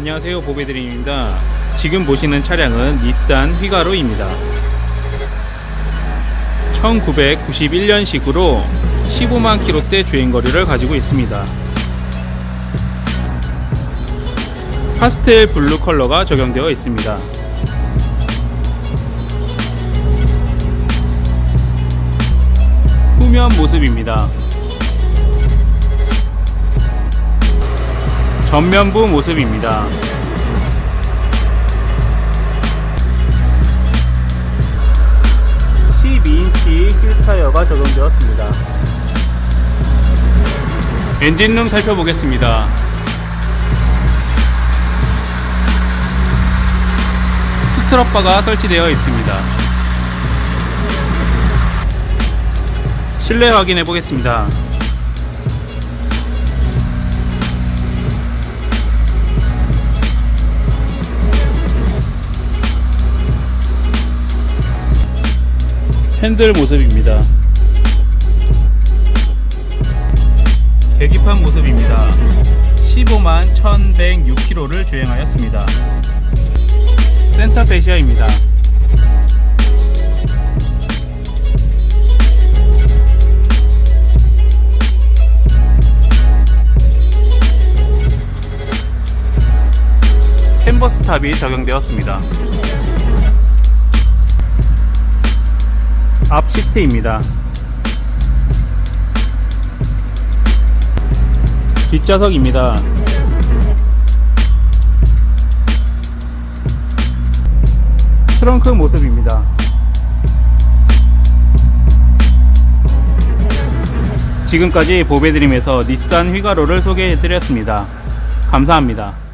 안녕하세요 보배드림입니다. 지금 보시는 차량은 닛산 휘가로입니다 1991년식으로 15만 킬로대 주행거리를 가지고 있습니다. 파스텔 블루 컬러가 적용되어 있습니다. 후면 모습입니다 전면부 모습입니다. (12인치) 휠 타이어가 적용되었습니다. 엔진룸 살펴보겠습니다. 스트럿바가 설치되어 있습니다. 실내 확인해 보겠습니다. 핸들 모습입니다. 계기판 모습입니다. 15만 1106km를 주행하였습니다. 센터 페시아입니다. 캔버스 탑이 적용되었습니다. 앞 시트입니다. 뒷좌석입니다. 트렁크 모습입니다. 지금까지 보배드림에서 닛산 휘가로를 소개해드렸습니다. 감사합니다.